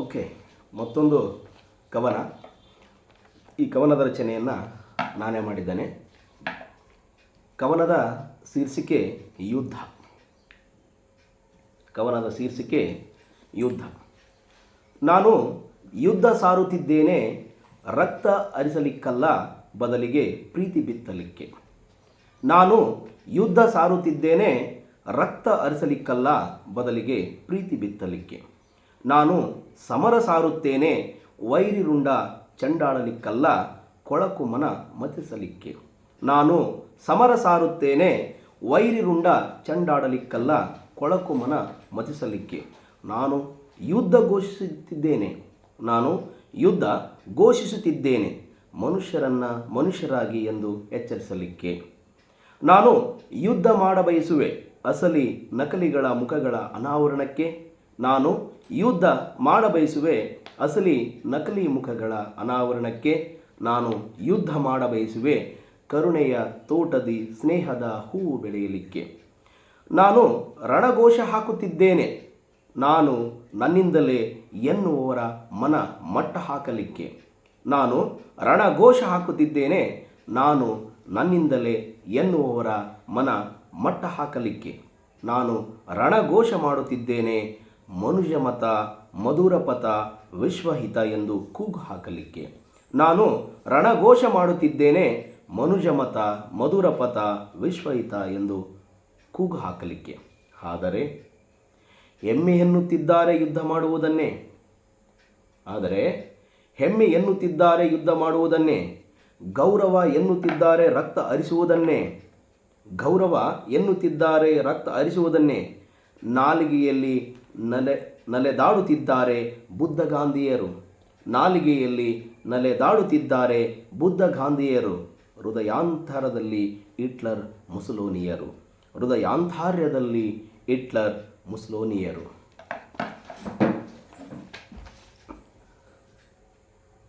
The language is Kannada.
ಓಕೆ ಮತ್ತೊಂದು ಕವನ. ಈ ಕವನದ ರಚನೆಯನ್ನು ನಾನೇ ಮಾಡಿದ್ದೇನೆ. ಕವನದ ಶೀರ್ಷಿಕೆ ಯುದ್ಧ. ಕವನದ ಶೀರ್ಷಿಕೆ ಯುದ್ಧ. ನಾನು ಯುದ್ಧ ಸಾರುತ್ತಿದ್ದೇನೆ, ರಕ್ತ ಹರಿಸಲಿಕ್ಕಲ್ಲ ಬದಲಿಗೆ ಪ್ರೀತಿ ಬಿತ್ತಲಿಕ್ಕೆ. ನಾನು ಯುದ್ಧ ಸಾರುತ್ತಿದ್ದೇನೆ, ರಕ್ತ ಹರಿಸಲಿಕ್ಕಲ್ಲ ಬದಲಿಗೆ ಪ್ರೀತಿ ಬಿತ್ತಲಿಕ್ಕೆ. ನಾನು ಸಮರ ಸಾರುತ್ತೇನೆ, ವೈರಿರುಂಡ ಚಂಡಾಡಲಿಕ್ಕಲ್ಲ ಕೊಳಕು ಮನ ಮತಿಸಲಿಕ್ಕೆ. ನಾನು ಸಮರ ಸಾರುತ್ತೇನೆ, ವೈರಿರುಂಡ ಚಂಡಾಡಲಿಕ್ಕಲ್ಲ, ಕೊಳಕು ಮನ ಮತಿಸಲಿಕ್ಕೆ. ನಾನು ಯುದ್ಧ ಘೋಷಿಸುತ್ತಿದ್ದೇನೆ, ನಾನು ಯುದ್ಧ ಘೋಷಿಸುತ್ತಿದ್ದೇನೆ, ಮನುಷ್ಯರನ್ನು ಮನುಷ್ಯರಾಗಿ ಎಂದು ಎಚ್ಚರಿಸಲಿಕ್ಕೆ. ನಾನು ಯುದ್ಧ ಮಾಡಬಯಸುವೆ, ಅಸಲಿ ನಕಲಿಗಳ ಮುಖಗಳ ಅನಾವರಣಕ್ಕೆ ನಾನು ಯುದ್ಧ ಮಾಡಬಯಸುವೆ ಅಸಲಿ ನಕಲಿ ಮುಖಗಳ ಅನಾವರಣಕ್ಕೆ ನಾನು ಯುದ್ಧ ಮಾಡಬಯಸುವೆ ಕರುಣೆಯ ತೋಟದಿ ಸ್ನೇಹದ ಹೂವು ಬೆಳೆಯಲಿಕ್ಕೆ. ನಾನು ರಣಘೋಷ ಹಾಕುತ್ತಿದ್ದೇನೆ. ನಾನು ನನ್ನಿಂದಲೇ ಎನ್ನುವವರ ಮನ ಮಟ್ಟ ಹಾಕಲಿಕ್ಕೆ. ನಾನು ರಣಘೋಷ ಹಾಕುತ್ತಿದ್ದೇನೆ. ನಾನು ನನ್ನಿಂದಲೇ ಎನ್ನುವವರ ಮನ ಮಟ್ಟ ಹಾಕಲಿಕ್ಕೆ. ನಾನು ರಣಘೋಷ ಮಾಡುತ್ತಿದ್ದೇನೆ. ಮನುಷ್ಯ ಮತ, ಮಧುರ ಪಥ, ವಿಶ್ವಹಿತ ಎಂದು ಕೂಗು ಹಾಕಲಿಕ್ಕೆ. ನಾನು ರಣಘೋಷ ಮಾಡುತ್ತಿದ್ದೇನೆ ಮನುಜ ಮತ, ಮಧುರ ಪಥ, ವಿಶ್ವಹಿತ ಎಂದು ಕೂಗು ಹಾಕಲಿಕ್ಕೆ. ಆದರೆ, ಹೆಮ್ಮೆ ಎನ್ನುತ್ತಿದ್ದಾರೆ ಯುದ್ಧ ಮಾಡುವುದನ್ನೇ. ಆದರೆ, ಹೆಮ್ಮೆ ಎನ್ನುತ್ತಿದ್ದಾರೆ ಯುದ್ಧ ಮಾಡುವುದನ್ನೇ. ಗೌರವ ಎನ್ನುತ್ತಿದ್ದಾರೆ ರಕ್ತ ಹರಿಸುವುದನ್ನೇ ಗೌರವ ಎನ್ನುತ್ತಿದ್ದಾರೆ ರಕ್ತ ಹರಿಸುವುದನ್ನೇ ನಾಲಿಗೆಯಲ್ಲಿ ನಲೆ ನಲೆದಾಡುತ್ತಿದ್ದಾರೆ ಬುದ್ಧ ಗಾಂಧಿಯರು. ನಾಲಿಗೆಯಲ್ಲಿ ನಲೆದಾಡುತ್ತಿದ್ದಾರೆ ಬುದ್ಧ ಗಾಂಧಿಯರು. ಹೃದಯಾಂತರದಲ್ಲಿ ಹಿಟ್ಲರ್ ಮುಸಲೋನಿಯರು. ಹೃದಯಾಂತಾರ್ಯದಲ್ಲಿ ಹಿಟ್ಲರ್ ಮುಸ್ಲೋನಿಯರು.